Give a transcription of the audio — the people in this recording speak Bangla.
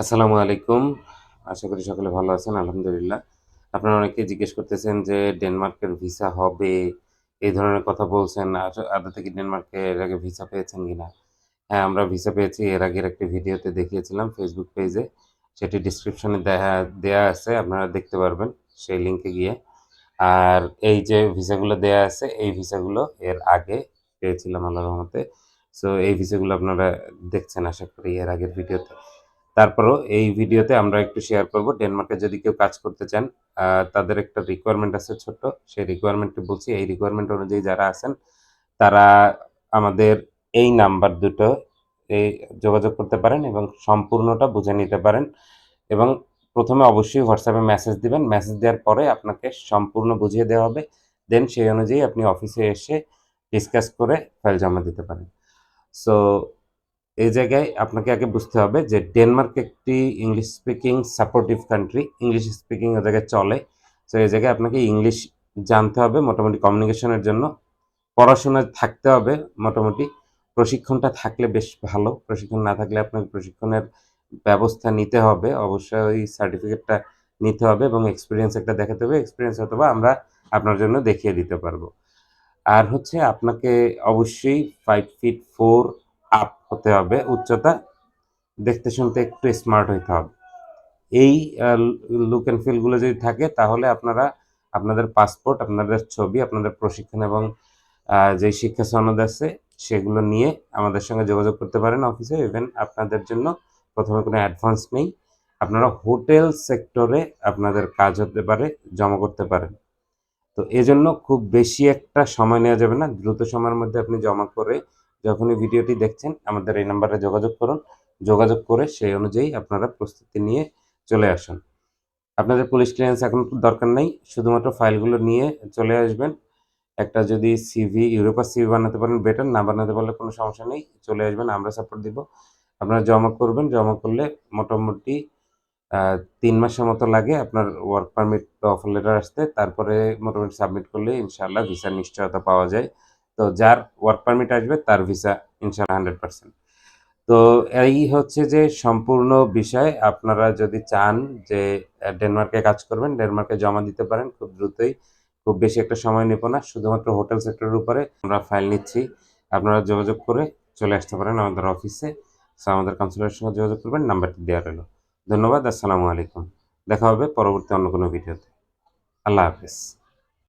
আসসালামু আলাইকুম। আশা করি সকলে ভালো আছেন, আলহামদুলিল্লাহ। আপনারা অনেকে জিজ্ঞেস করতেছেন যে ডেনমার্কের ভিসা হবে, এই ধরনের কথা বলছেন আদৌ থেকে ডেনমার্কে এর আগে ভিসা পেয়েছেন কিনা? হ্যাঁ আমরা ভিসা পেয়েছি, এর আগের একটি ভিডিওতে দেখিয়েছিলাম ফেসবুক পেজে সেটি ডিসক্রিপশনে দেয়া দেয়া আছে, আপনারা দেখতে পারবেন সেই লিঙ্কে গিয়ে। আর এই যে ভিসাগুলো দেয়া আছে, এই ভিসাগুলো এর আগে পেয়েছিলাম আল্লাহ রহমতে। সো এই ভিসাগুলো আপনারা দেখছেন, আশা করি এর আগের ভিডিওতে। তারপরও এই ভিডিওতে আমরা একটু শেয়ার করব। ডেনমার্কে যদি কেউ কাজ করতে চান তাদের একটা রিকোয়ারমেন্ট আছে ছোট্ট। সেই রিকোয়ারমেন্টটি বলছি। এই রিকোয়ারমেন্ট অনুযায়ী যারা আছেন, তারা আমাদের এই নাম্বার দুটো এই যোগাযোগ করতে পারেন এবং সম্পূর্ণটা বুঝে নিতে পারেন এবং প্রথমে অবশ্যই হোয়াটসঅ্যাপে মেসেজ দিবেন। মেসেজ দেওয়ার পরে আপনাকে সম্পূর্ণ বুঝিয়ে দেওয়া হবে। দেন সেই অনুযায়ী আপনি অফিসে এসে ডিসকাস করে ফাইল জমা দিতে পারেন। সো এই জায়গায় আপনাকে আগে বুঝতে হবে যে ডেনমার্ক একটি English speaking supportive country English speaking ও জায়গায় চলে। সো এই জায়গায় আপনাকে ইংলিশ জানতে হবে মোটামুটি কমিউনিকেশনের জন্য। পড়াশোনা থাকতে হবে মোটামুটি। প্রশিক্ষণটা থাকলে বেশ ভালো। প্রশিক্ষণ না থাকলে আপনাকে প্রশিক্ষণের ব্যবস্থা নিতে হবে। অবশ্যই ওই সার্টিফিকেটটা নিতে হবে এবং এক্সপিরিয়েন্স একটা দেখাতে হবে। এক্সপিরিয়েন্স অথবা আমরা আপনার জন্য দেখিয়ে দিতে পারব। আর হচ্ছে আপনাকে অবশ্যই ফাইভ ফিট ফোর হতে হবে, উচ্চতা দেখতে শুনতে একটু স্মার্ট হইতে হবে। এই লুক অ্যান্ড ফিলগুলো যদি থাকে, তাহলে আপনারা আপনাদের পাসপোর্ট আপনাদের ছবি, আপনাদের প্রশিক্ষণ এবং যে শিক্ষা সনদ আছে, সেগুলো নিয়ে আমাদের সঙ্গে যোগাযোগ করতে পারেন অফিসে ইভেন আপনাদের জন্য প্রথমে কোনো অ্যাডভান্স নেই। আপনারা হোটেল সেক্টরে আপনাদের কাজ হতে পারে, জমা করতে পারেন। তো এজন্য খুব বেশি একটা সময় নেওয়া যাবে না। দ্রুত সময়ের মধ্যে আপনি জমা করে যখনই ভিডিওটি দেখছেন, আমাদের এই নাম্বারে যোগাযোগ করুন। যোগাযোগ করে সেই অনুযায়ী আপনারা প্রস্তুতি নিয়ে চলে আসুন। আপনাদের পুলিশ ক্লিয়ারেন্স এখন দরকার নেই। শুধুমাত্র ফাইলগুলো নিয়ে চলে আসবেন। একটা যদি সিভি ইউরোপার সিভি বানাতে পারেন, বেটার। না বানাতে পারলে কোনো সমস্যা নেই। চলে আসবেন, আমরা সাপোর্ট দিব। আপনারা জমা করবেন। জমা করলে মোটামুটি তিন মাসের মতো লাগে আপনার ওয়ার্ক পারমিট অফার লেটার আসতে। তারপরে মোটামুটি সাবমিট করলে ইনশাআল্লাহ ভিসার নিশ্চয়তা পাওয়া যায়। তো যার ওয়ার্ক পারমিট আসবে, তার ভিসা ইনশাআল্লাহ হান্ড্রেড পার্সেন্ট তো এই হচ্ছে যে সম্পূর্ণ বিষয়। আপনারা যদি চান যে ডেনমার্কে কাজ করবেন ডেনমার্কে জমা দিতে পারেন, খুব দ্রুতই। খুব বেশি একটা সময় নেব না, শুধুমাত্র হোটেল সেক্টরের উপরে আমরা ফাইল নিচ্ছি। আপনারা যোগাযোগ করে চলে আসতে পারেন আমাদের অফিসে আমাদের কাউন্সিলরের সঙ্গে যোগাযোগ করবেন, নাম্বারটি দেওয়া রইল। ধন্যবাদ, আসসালামু আলাইকুম। দেখা হবে পরবর্তী অন্য কোনো ভিডিওতে। আল্লাহ হাফেজ।